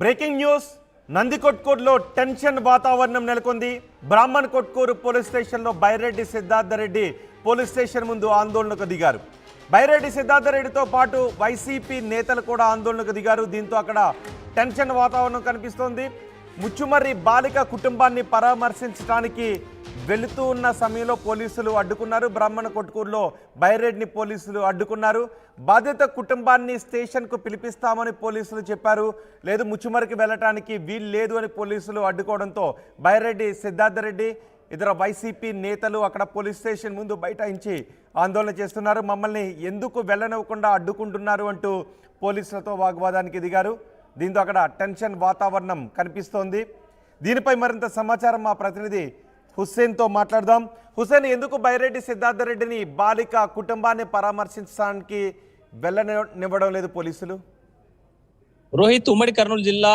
Breaking news. నందికొట్కూరులో tension వాతావరణం నెలకొంది. Brahman Kotkur police స్టేషన్లో బైరెడ్డి సిద్ధార్థరెడ్డి పోలీస్ స్టేషన్ ముందు ఆందోళనకు దిగారు. బైరెడ్డి సిద్ధార్థరెడ్డితో పాటు వైసీపీ నేతలు కూడా ఆందోళనకు దిగారు. దీంతో అక్కడ టెన్షన్ వాతావరణం కనిపిస్తోంది. ముచ్చుమర్రి బాలిక కుటుంబాన్ని పరామర్శించడానికి వెళుతూ ఉన్న సమయంలో పోలీసులు అడ్డుకున్నారు. బ్రాహ్మణ కొట్టుకూరులో బైరెడ్డిని పోలీసులు అడ్డుకున్నారు. బాధిత కుటుంబాన్ని స్టేషన్కు పిలిపిస్తామని పోలీసులు చెప్పారు. లేదు ముచ్చుమరికి వెళ్ళటానికి వీలు లేదు అని పోలీసులు అడ్డుకోవడంతో బైరెడ్డి సిద్ధార్థరెడ్డి ఇతర వైసీపీ నేతలు అక్కడ పోలీస్ స్టేషన్ ముందు బైఠాయించి ఆందోళన చేస్తున్నారు. మమ్మల్ని ఎందుకు వెళ్ళనివ్వకుండా అడ్డుకుంటున్నారు అంటూ పోలీసులతో వాగ్వాదానికి దిగారు. దీంతో అక్కడ టెన్షన్ వాతావరణం కనిపిస్తోంది. దీనిపై మరింత సమాచారం మా ప్రతినిధి హుస్సేన్తో మాట్లాడదాం. హుస్సేన్ ఎందుకు బైరెడ్డి సిద్ధార్థరెడ్డిని బాలిక కుటుంబాన్ని పరామర్శించడానికి వెళ్ళనివ్వడం లేదు పోలీసులు? రోహిత్ ఉమ్మడి కర్నూలు జిల్లా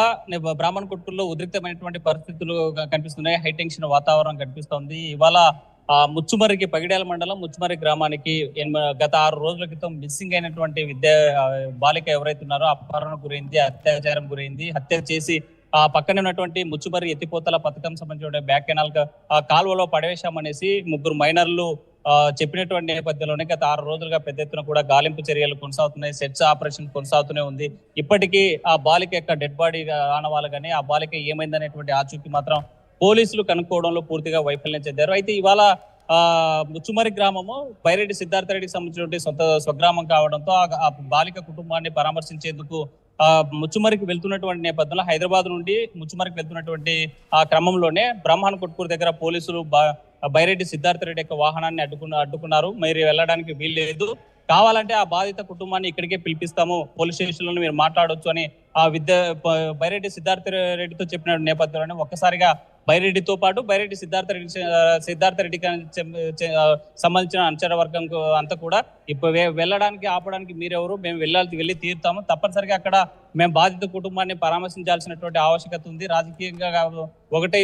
బ్రాహ్మణ కొట్టుల్లో ఉద్రిక్తమైనటువంటి పరిస్థితులు కనిపిస్తున్నాయి. హైటెన్షన్ వాతావరణం కనిపిస్తోంది. ఇవాళ ఆ, ముచ్చుమర్రికి పగిడాల మండలం ముచ్చుమర్రి గ్రామానికి గత ఆరు రోజుల క్రితం మిస్సింగ్ అయినటువంటి విద్యా బాలిక ఎవరైతే ఉన్నారో అపహరణ గురైంది అత్యాచారం గురైంది హత్య చేసి ఆ పక్కనే ఉన్నటువంటి ముచ్చుమర్రి ఎత్తిపోతల పథకం సంబంధించిన బ్యాక్ కెనాల్ క- కాలువలో పడవేశామనేసి ముగ్గురు మైనర్లు చెప్పినటువంటి నేపథ్యంలోనే గత ఆరు రోజులుగా పెద్ద ఎత్తున కూడా గాలింపు చర్యలు కొనసాగుతున్నాయి సెట్స్ ఆపరేషన్ కొనసాగుతూనే ఉంది. ఇప్పటికీ ఆ బాలిక యొక్క డెడ్ బాడీ ఆనవాళ్ళు కానీ ఆ బాలిక ఏమైందనేటువంటి ఆచూకీ మాత్రం పోలీసులు కనుక్కోవడంలో పూర్తిగా వైఫల్యం చెందారు. అయితే ఇవాళ ఆ ముచ్చుమరి గ్రామము బైరెడ్డి సిద్ధార్థ రెడ్డికి సంబంధించినటువంటి సొంత స్వగ్రామం కావడంతో ఆ- బాలిక కుటుంబాన్ని పరామర్శించేందుకు ఆ ముచ్చుమరికి వెళ్తున్నటువంటి నేపథ్యంలో హైదరాబాద్ నుండి ముచ్చుమరికి వెళ్తున్నటువంటి ఆ క్రమంలోనే బ్రహ్మాన్ కొట్కూరు దగ్గర పోలీసులు బైరెడ్డి సిద్ధార్థ రెడ్డి యొక్క వాహనాన్ని అడ్డుకున్న అడ్డుకున్నారు. మీరు వెళ్ళడానికి వీల్లేదు. కావాలంటే ఆ బాధిత కుటుంబాన్ని ఇక్కడికే పిలిపిస్తాము. పోలీస్ స్టేషన్లో మీరు మాట్లాడొచ్చు అని ఆ విద్య బైరెడ్డి సిద్ధార్థ రెడ్డితో చెప్పిన నేపథ్యంలోనే ఒక్కసారిగా బైరెడ్డితో పాటు బైరెడ్డి సిద్ధార్థ రెడ్డి సిద్ధార్థ రెడ్డికి చె- సంబంధించిన అంచర వర్గం అంతా కూడా ఇప్పుడు వెళ్ళడానికి ఆపడానికి మీరెవరు? మేము వెళ్ళాలి వెళ్ళి తీరుతాము. తప్పనిసరిగా అక్కడ మేము బాధిత కుటుంబాన్ని పరామర్శించాల్సినటువంటి ఆవశ్యకత ఉంది. రాజకీయంగా ఒకటి ఒకటే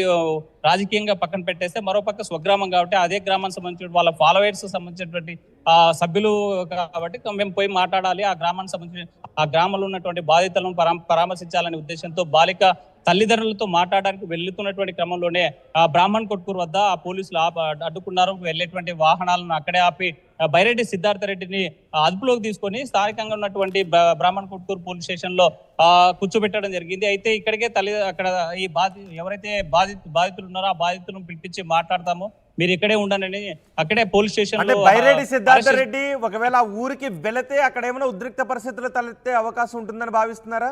రాజకీయంగా పక్కన పెట్టేస్తే మరోపక్క స్వగ్రామం కాబట్టి అదే గ్రామానికి సంబంధించిన వాళ్ళ ఫాలోవర్స్ సంబంధించినటువంటి ఆ సభ్యులు కాబట్టి మేము పోయి మాట్లాడాలి. ఆ గ్రామానికి సంబంధించిన ఆ గ్రామంలో ఉన్నటువంటి బాధితులను పరామ పరామర్శించాలనే ఉద్దేశంతో బాలిక తల్లిదండ్రులతో మాట్లాడడానికి వెళ్తున్నటువంటి క్రమంలోనే ఆ బ్రాహ్మణ్ కొట్కూరు వద్ద ఆ పోలీసులు అడ్డుకున్నారు. వెళ్ళేటువంటి వాహనాలను అక్కడే ఆపి బైరెడ్డి సిద్ధార్థ రెడ్డిని అదుపులోకి తీసుకొని స్థానికంగా ఉన్నటువంటి బ్రా- బ్రాహ్మణ్ కొట్కూరు పోలీస్ స్టేషన్లో ఆ కూర్చోబెట్టడం జరిగింది. అయితే ఇక్కడికే తల్లి అక్కడ ఈ బాధి ఎవరైతే బాధిత బాధితులు ఉన్నారో ఆ బాధితులను పిలిపించి మాట్లాడతాము. మీరు ఇక్కడే ఉండండి. అక్కడే పోలీస్ స్టేషన్ బైరెడ్డి సిద్ధార్థ రెడ్డి ఒకవేళ ఊరికి వెళితే అక్కడ ఏమైనా ఉద్రిక్త పరిస్థితులు తలెత్తే అవకాశం ఉంటుందని భావిస్తున్నారా?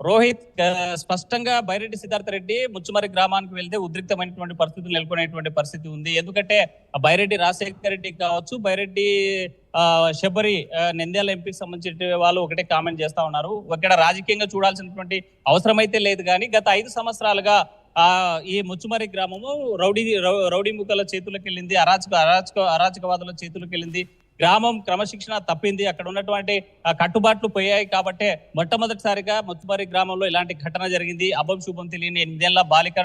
రోహిత్ స్పష్టంగా బైరెడ్డి సిద్ధార్థ రెడ్డి ముచ్చుమరి గ్రామానికి వెళ్తే ఉద్రిక్తమైనటువంటి పరిస్థితులు నెలకొనేటువంటి పరిస్థితి ఉంది. ఎందుకంటే బైరెడ్డి రాజశేఖర రెడ్డి కావచ్చు బైరెడ్డి శబరి నంద్యాల ఎంపీకి సంబంధించిన వాళ్ళు ఒకటే కామెంట్ చేస్తా ఉన్నారు. ఇక్కడ రాజకీయంగా చూడాల్సినటువంటి అవసరం అయితే లేదు కానీ గత ఐదు సంవత్సరాలుగా ఆ ఈ ముచ్చుమరి గ్రామము రౌడీ రౌడీ ముక్కల చేతులకు వెళ్ళింది అరాచక అరాచక అరాచకవాదుల చేతులకు వెళ్ళింది గ్రామం క్రమశిక్షణ తప్పింది. అక్కడ ఉన్నటువంటి ఆ కట్టుబాట్లు పోయాయి కాబట్టి మొట్టమొదటిసారిగా ముత్తుబారి గ్రామంలో ఇలాంటి ఘటన జరిగింది. అభం శుభం తెలియని ఎనిమిదేళ్ళ బాలిక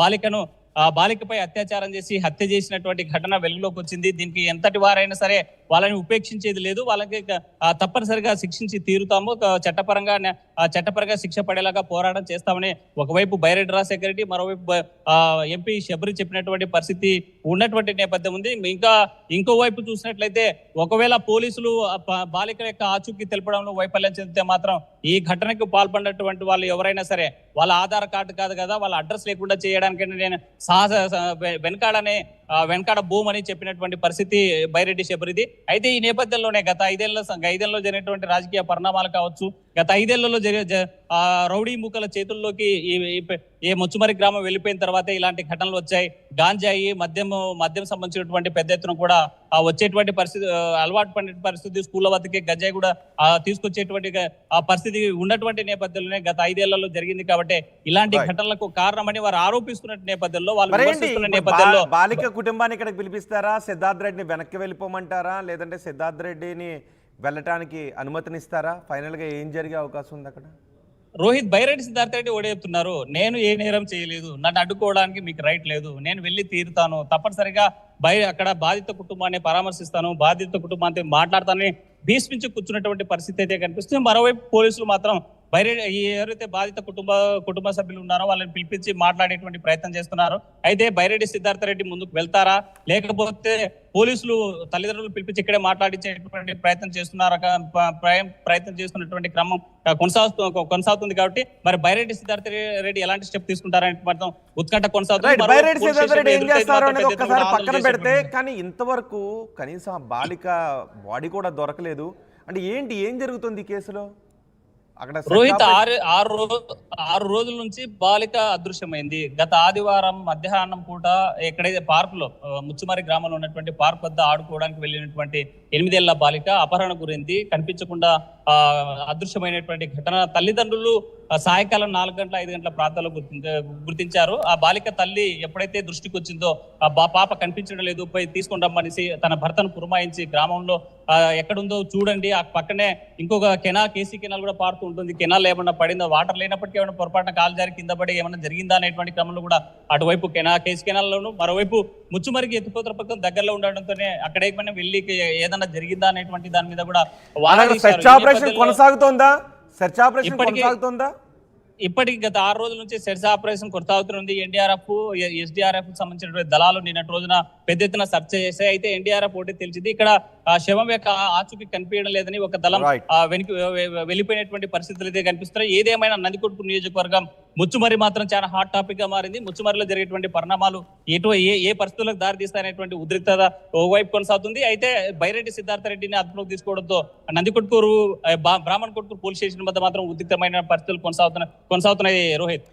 బాలికను ఆ బాలికపై అత్యాచారం చేసి హత్య చేసినటువంటి ఘటన వెలుగులోకి వచ్చింది. దీనికి ఎంతటి వారైనా సరే వాళ్ళని ఉపేక్షించేది లేదు. వాళ్ళకి తప్పనిసరిగా శిక్షించి తీరుతాము. చట్టపరంగా చట్టపరంగా శిక్ష పడేలాగా పోరాటం చేస్తామని ఒకవైపు బైరెడ్ రాజశేఖర రెడ్డి మరోవైపు ఎంపీ శబరి చెప్పినటువంటి పరిస్థితి ఉన్నటువంటి నేపథ్యం ఉంది. ఇంకా ఇంకో వైపు చూసినట్లయితే ఒకవేళ పోలీసులు బాలికల యొక్క ఆచూకీ తెలపడంలో వైఫల్యం చెందితే మాత్రం ఈ ఘటనకు పాల్పడినటువంటి వాళ్ళు ఎవరైనా సరే వాళ్ళ ఆధార్ కార్డు కాదు కదా వాళ్ళ అడ్రస్ లేకుండా చేయడానికి నేను సాహస వెనకాడనే వెనకాడ భూమ్ అని చెప్పినటువంటి పరిస్థితి బైరెడ్డి శబరిది. అయితే ఈ నేపథ్యంలోనే గత ఐదేళ్ళ ఐదేళ్ళలో జరిగినటువంటి రాజకీయ పరిణామాలు కావచ్చు గత ఐదేళ్ళలో జరిగే రౌడీ మూకల చేతుల్లోకి ఈ ముచ్చుమరి గ్రామం వెళ్ళిపోయిన తర్వాత ఇలాంటి ఘటనలు వచ్చాయి. గాంజాయి మద్యం మద్యం సంబంధించినటువంటి పెద్ద ఎత్తున కూడా ఆ వచ్చేటువంటి పరిస్థితి అలవాటు పడిన పరిస్థితి స్కూళ్ళ వద్దకి గంజాయి కూడా ఆ తీసుకొచ్చేటువంటి ఆ పరిస్థితి ఉన్నటువంటి నేపథ్యంలోనే గత ఐదేళ్ళలో జరిగింది కాబట్టి ఇలాంటి. ఘటనలకు కారణమని వారు ఆరోపిస్తున్న నేపథ్యంలో వాళ్ళు నేపథ్యంలో బాలిక కుటుంబాన్ని ఇక్కడికి పిలిపిస్తారా? సిద్ధార్థ రెడ్డిని వెనక్కి వెళ్ళిపోమంటారా? లేదంటే సిద్ధార్థ రెడ్డిని వెళ్ళటానికి అనుమతినిస్తారా? ఫైనల్గా ఏం జరిగే అవకాశం ఉంది అక్కడ? రోహిత్ బైరెడ్డి సిద్ధార్థ రెడ్డి ఓడేపుతున్నారు నేను ఏ నేరం చేయలేదు నన్ను అడ్డుకోవడానికి మీకు రైట్ లేదు నేను వెళ్ళి తీరుతాను తప్పనిసరిగా బై అక్కడ బాధిత కుటుంబాన్ని పరామర్శిస్తాను బాధిత కుటుంబాన్ని మాట్లాడతానని భీష్మించి కూర్చున్నటువంటి పరిస్థితి అయితే కనిపిస్తుంది. మరోవైపు పోలీసులు మాత్రం బైరెడ్డి ఈ ఎవరైతే బాధిత కుటుంబ కుటుంబ సభ్యులు ఉన్నారో వాళ్ళని పిలిపించి మాట్లాడేటువంటి ప్రయత్నం చేస్తున్నారు. అయితే బైరెడ్డి సిద్ధార్థ రెడ్డి ముందుకు వెళ్తారా? లేకపోతే పోలీసులు తల్లిదండ్రులు పిలిపించి ఇక్కడే మాట్లాడించేటువంటి ప్రయత్నం చేస్తున్నారు? ప్రయత్నం చేస్తున్నటువంటి క్రమం కొనసాగుతూ కొనసాగుతుంది కాబట్టి మరి బైరెడ్డి సిద్ధార్థ రెడ్డి ఎలాంటి స్టెప్ తీసుకుంటారనే మాత్రం ఉత్కంఠ కొనసాగుతుంది. కానీ ఇంతవరకు కనీసం బాలిక బాడీ కూడా దొరకలేదు. అంటే ఏంటి ఏం జరుగుతుంది ఈ కేసులో? అక్కడ రోహిత్ ఆరు ఆరు రోజు ఆరు రోజుల నుంచి బాలిక అదృశ్యమైంది. గత ఆదివారం మధ్యాహ్నం పూట ఎక్కడైతే పార్క్లో ముచ్చుమారి గ్రామంలో ఉన్నటువంటి పార్క్ వద్ద ఆడుకోవడానికి వెళ్ళినటువంటి ఎనిమిదేళ్ళ బాలిక అపహరణ గురింది. కనిపించకుండా ఆ, అదృశ్యమైనటువంటి ఘటన తల్లిదండ్రులు సాయంకాలం నాలుగు గంటల ఐదు గంటల ప్రాంతాల్లో గుర్తించ- గుర్తించారు. ఆ బాలిక తల్లి ఎప్పుడైతే దృష్టికి వచ్చిందో ఆ పాప కనిపించడం లేదు పోయి తీసుకొని రమ్మనేసి తన భర్తను పురమాయించి గ్రామంలో ఎక్కడుందో చూడండి ఆ పక్కనే ఇంకొక కెనా కేసీ కెనాల్ కూడా పారుతూ ఉంటుంది. కెనాల్ ఏమన్నా పడిందో? వాటర్ లేనప్పటికీ ఏమైనా పొరపాటున కాలు జారి కింద పడి ఏమన్నా జరిగిందా అనేటువంటి క్రమంలో కూడా అటువైపు కెనా కేసీ కెనాల్లోను మరోవైపు ముచ్చుమరికి ఎత్తిపోతల పక్కన దగ్గరలో ఉండడంతోనే అక్కడ ఏమైనా వెళ్ళి ఏదన్నా జరిగిందా అనేటువంటి దాని మీద కూడా కొనసాగుతోందా? సెర్చ్ ఆపరేషన్ ఇప్పటికే- కొనసాగుతోందా? ఇప్పటికి గత ఆరు రోజుల నుంచి సెర్చ్ ఆపరేషన్ కొనసాగుతుంది ఎన్డీఆర్ఎఫ్ ఎస్డీఆర్ఎఫ్ సంబంధించినటువంటి దళాలు నిన్నటి రోజున పెద్ద ఎత్తున సెర్చ్ చేశాయి. అయితే ఎన్డీఆర్ఎఫ్ ఒకటి తెలిసింది. ఇక్కడ శవం యొక్క ఆచూకీ కనిపించడం లేదని ఒక దళం Right. ఆ వెనక్కి వె- వె- వెళ్ళిపోయినటువంటి పరిస్థితులు అయితే కనిపిస్తున్నాయి. ఏదేమైనా నందికొట్టు నియోజకవర్గం ముచ్చుమరి మాత్రం చాలా హాట్ టాపిక్గా మారింది. ముచ్చుమరిలో జరిగేటువంటి పరిణామాలు ఎటు ఏ ఏ పరిస్థితులకు దారి తీస్తాయనేటువంటి ఉద్రిక్తత ఓవైపు కొనసాగుతుంది. అయితే బైరెడ్డి సిద్ధార్థ రెడ్డిని అదుపులోకి తీసుకోవడంతో నందికొట్కూరు బ్రాహ్మణ్ కొట్కూరు పోలీస్ స్టేషన్ వద్ద మాత్రం ఉద్రిక్తమైన పరిస్థితులు కొనసాగుతున్నాయి కొనసాగుతున్నాయి రోహిత్.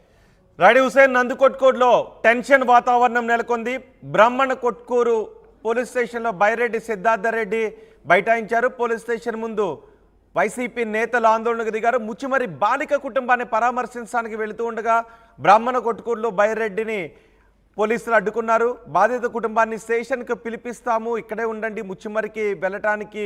రాడి హుసేన్ నందుకొట్కూరులో టెన్షన్ వాతావరణం నెలకొంది. బ్రాహ్మణ కొట్కూరు పోలీస్ స్టేషన్లో బైరెడ్డి సిద్ధార్థ రెడ్డి బైఠాయించారు. పోలీస్ స్టేషన్ ముందు వైసీపీ నేతలు ఆందోళనకు దిగారు. ముచ్చిమరి బాలిక కుటుంబాన్ని పరామర్శించడానికి వెళుతూ ఉండగా బ్రాహ్మణ కొట్కూరులో బైరెడ్డిని పోలీసులు అడ్డుకున్నారు. బాధిత కుటుంబాన్ని స్టేషన్కి పిలిపిస్తాము ఇక్కడే ఉండండి ముచ్చిమరికి వెళ్ళటానికి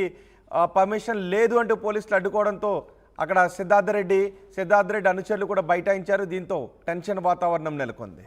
పర్మిషన్ లేదు అంటూ పోలీసులు అడ్డుకోవడంతో అక్కడ సిద్ధార్థ రెడ్డి సిద్ధార్థ రెడ్డి అనుచరులు కూడా బైఠాయించారు. దీంతో టెన్షన్ వాతావరణం నెలకొంది.